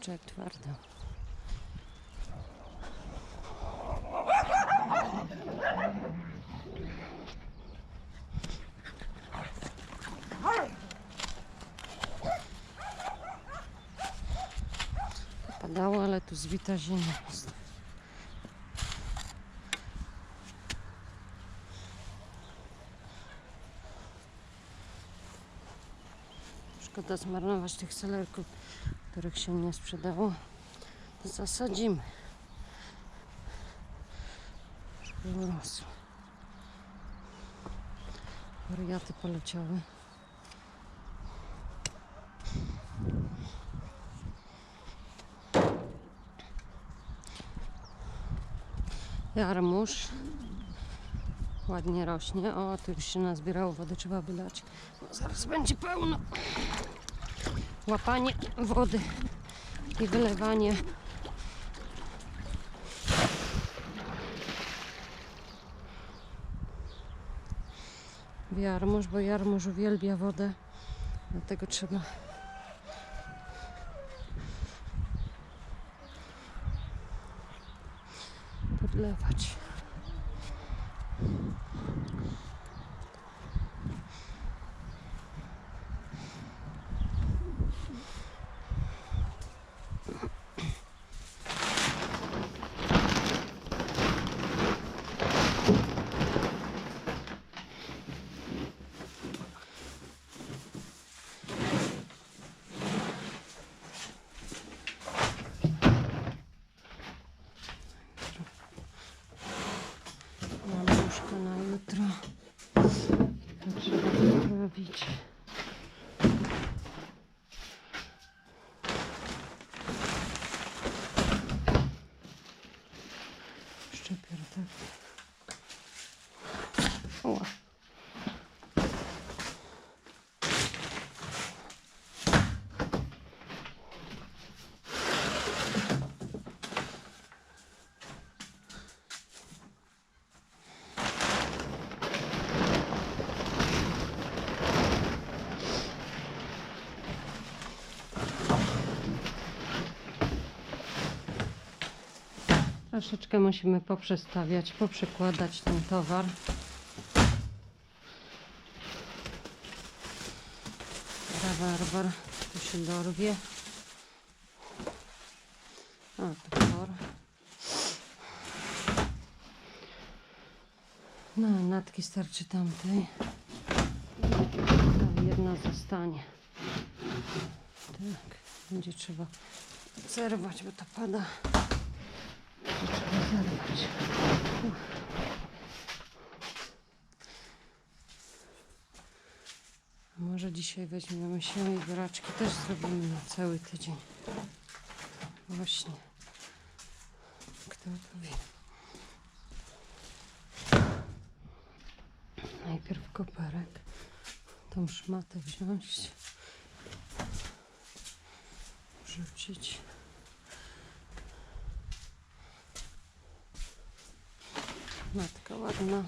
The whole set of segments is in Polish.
Kurczę, twardo. Padało, ale tu zwita ziemia jest. Szkoda zmarnować tych selerków, których się nie sprzedało. Zasadzimy. Żeby urosły. Wariaty poleciały. Jarmuż ładnie rośnie. O, tu już się nazbierało wody, trzeba wylać. No, zaraz będzie pełno. Łapanie wody i wylewanie. W jarmuż, bo jarmuż uwielbia wodę. Dlatego trzeba podlewać. Mam łóżko na jutro. To trzeba zrobić. Szczepier tak. Oła. Troszeczkę musimy poprzestawiać, poprzekładać ten towar. Rabarbar tu się dorwie. O, to por. No, natki starczy tamtej. Tam jedna zostanie. Tak, będzie trzeba zerwać, bo to pada. Może dzisiaj weźmiemy się i buraczki też zrobimy na cały tydzień. Właśnie. Kto to wie? Najpierw koperek. Tą szmatę wziąć. Wrzucić. она такова одна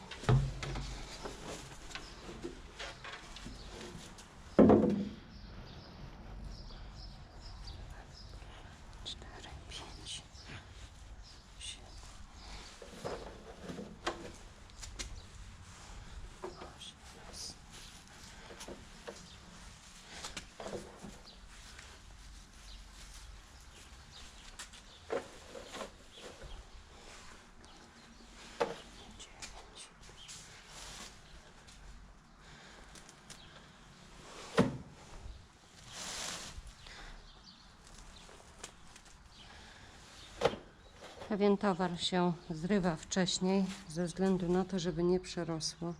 Pewien towar się zrywa wcześniej ze względu na to, żeby nie przerosło.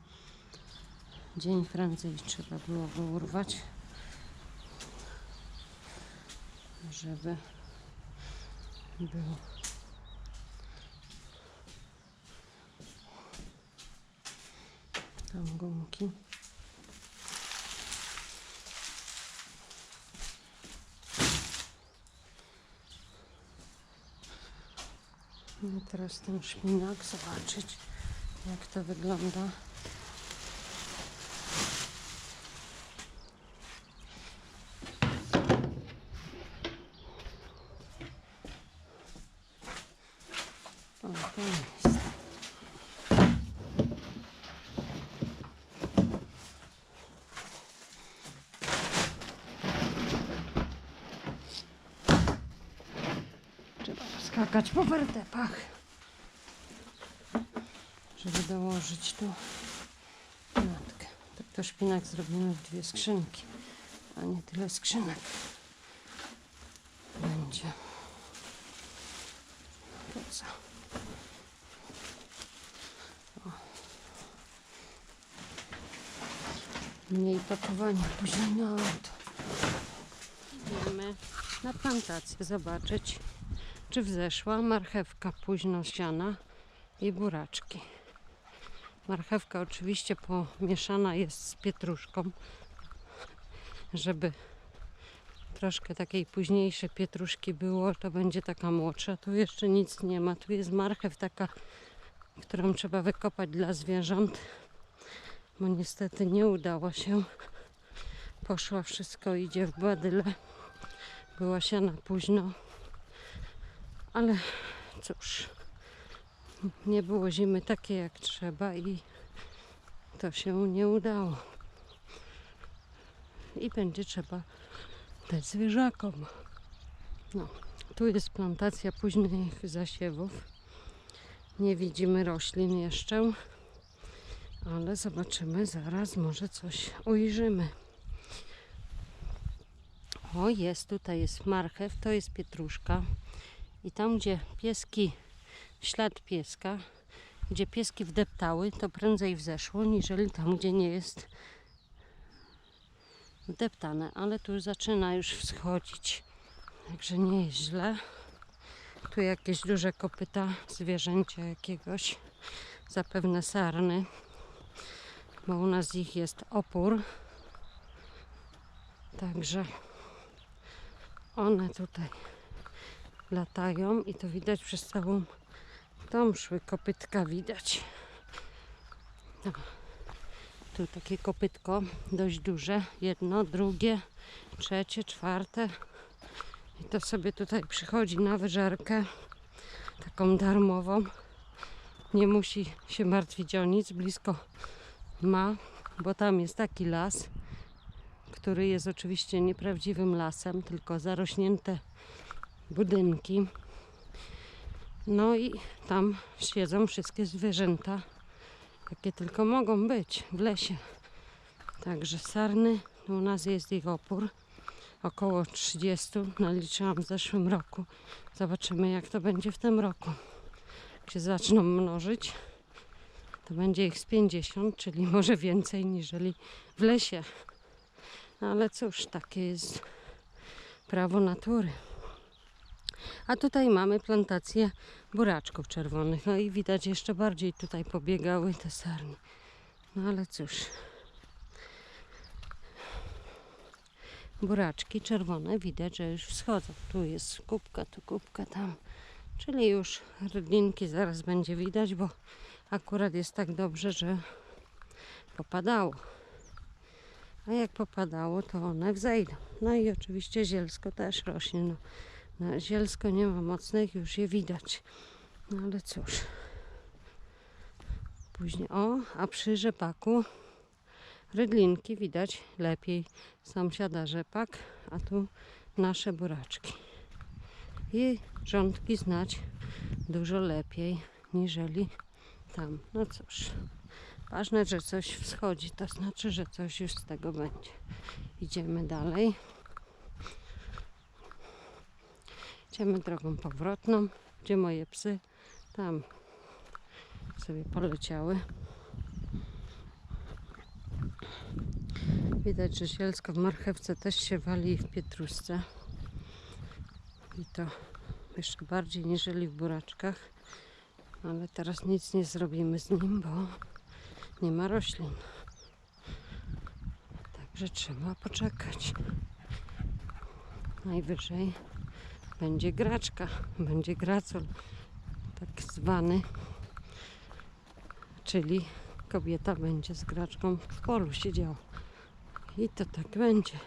Dzień prędzej trzeba było go urwać, żeby było tam gumki. Teraz ten szpinak, zobaczyć jak to wygląda. Trzeba skakać po wertepach, żeby dołożyć tu matkę. Tak to szpinak zrobimy w dwie skrzynki, a nie tyle skrzynek będzie. Po co? Mniej pakowania później na auto. Idziemy na plantację zobaczyć, czy wzeszła marchewka późno siana i buraczki. Marchewka oczywiście pomieszana jest z pietruszką, żeby troszkę takiej późniejszej pietruszki było, to będzie taka młodsza. Tu jeszcze nic nie ma. Tu jest marchew taka, którą trzeba wykopać dla zwierząt, bo niestety nie udało się. Poszła wszystko, idzie w badyle. Była siana późno, ale cóż, nie było zimy takiej jak trzeba i to się nie udało. I będzie trzeba dać zwierzakom. No, tu jest plantacja późnych zasiewów. Nie widzimy roślin jeszcze, ale zobaczymy zaraz, może coś ujrzymy. O, jest, tutaj jest marchew, to jest pietruszka. I tam, gdzie pieski, ślad pieska, gdzie pieski wdeptały, to prędzej wzeszło, niżeli tam, gdzie nie jest wdeptane. Ale tu zaczyna już wschodzić, także nie jest źle. Tu jakieś duże kopyta zwierzęcia jakiegoś, zapewne sarny, bo u nas ich jest opór. Także one tutaj latają i to widać przez całą tą szły kopytka widać. No. Tu takie kopytko dość duże, jedno, drugie, trzecie, czwarte. I to sobie tutaj przychodzi na wyżerkę, taką darmową. Nie musi się martwić o nic, blisko ma, bo tam jest taki las, który jest oczywiście nieprawdziwym lasem, tylko zarośnięte budynki. No i tam siedzą wszystkie zwierzęta, jakie tylko mogą być w lesie. Także sarny, u nas jest ich opór, około 30, naliczyłam w zeszłym roku. Zobaczymy jak to będzie w tym roku. Jak się zaczną mnożyć, to będzie ich z 50, czyli może więcej niżeli w lesie. No ale cóż, takie jest prawo natury. A tutaj mamy plantację buraczków czerwonych. No i widać jeszcze bardziej tutaj pobiegały te sarny. No ale cóż. Buraczki czerwone widać, że już wschodzą. Tu jest kubka, tu kubka, tam. Czyli już rydlinki zaraz będzie widać, bo akurat jest tak dobrze, że popadało. A jak popadało, to one wzejdą. No i oczywiście zielsko też rośnie. No, no, zielsko nie ma mocnych, już je widać. No ale cóż. Później, o, a przy rzepaku rydlinki widać lepiej. Sąsiada rzepak, a tu nasze buraczki. I rządki znać dużo lepiej niżeli tam. No cóż. Ważne, że coś wschodzi, to znaczy, że coś już z tego będzie. Idziemy dalej. Idziemy drogą powrotną. Gdzie moje psy? Tam sobie poleciały. Widać, że zielsko w marchewce też się wali w pietruszce. I to jeszcze bardziej niżeli w buraczkach. Ale teraz nic nie zrobimy z nim, bo nie ma roślin. Także trzeba poczekać. Najwyżej będzie graczka, będzie gracol, tak zwany. Czyli kobieta będzie z graczką w polu siedziała. I to tak będzie.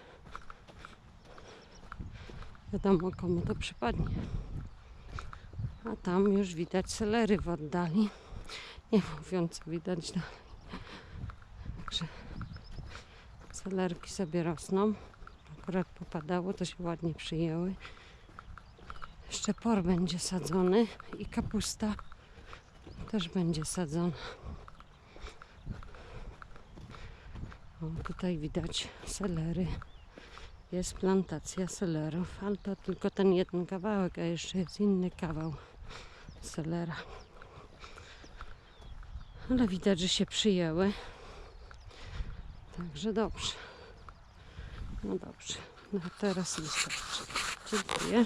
Wiadomo komu to przypadnie. A tam już widać selery w oddali. Nie mówiąc widać dalej. Także selerki sobie rosną. Akurat popadało, to się ładnie przyjęły. Jeszcze por będzie sadzony i kapusta też będzie sadzona. O, tutaj widać selery. Jest plantacja selerów, ale to tylko ten jeden kawałek, a jeszcze jest inny kawał selera. Ale widać, że się przyjęły. Także dobrze. No dobrze. No teraz wystarczy. Dziękuję.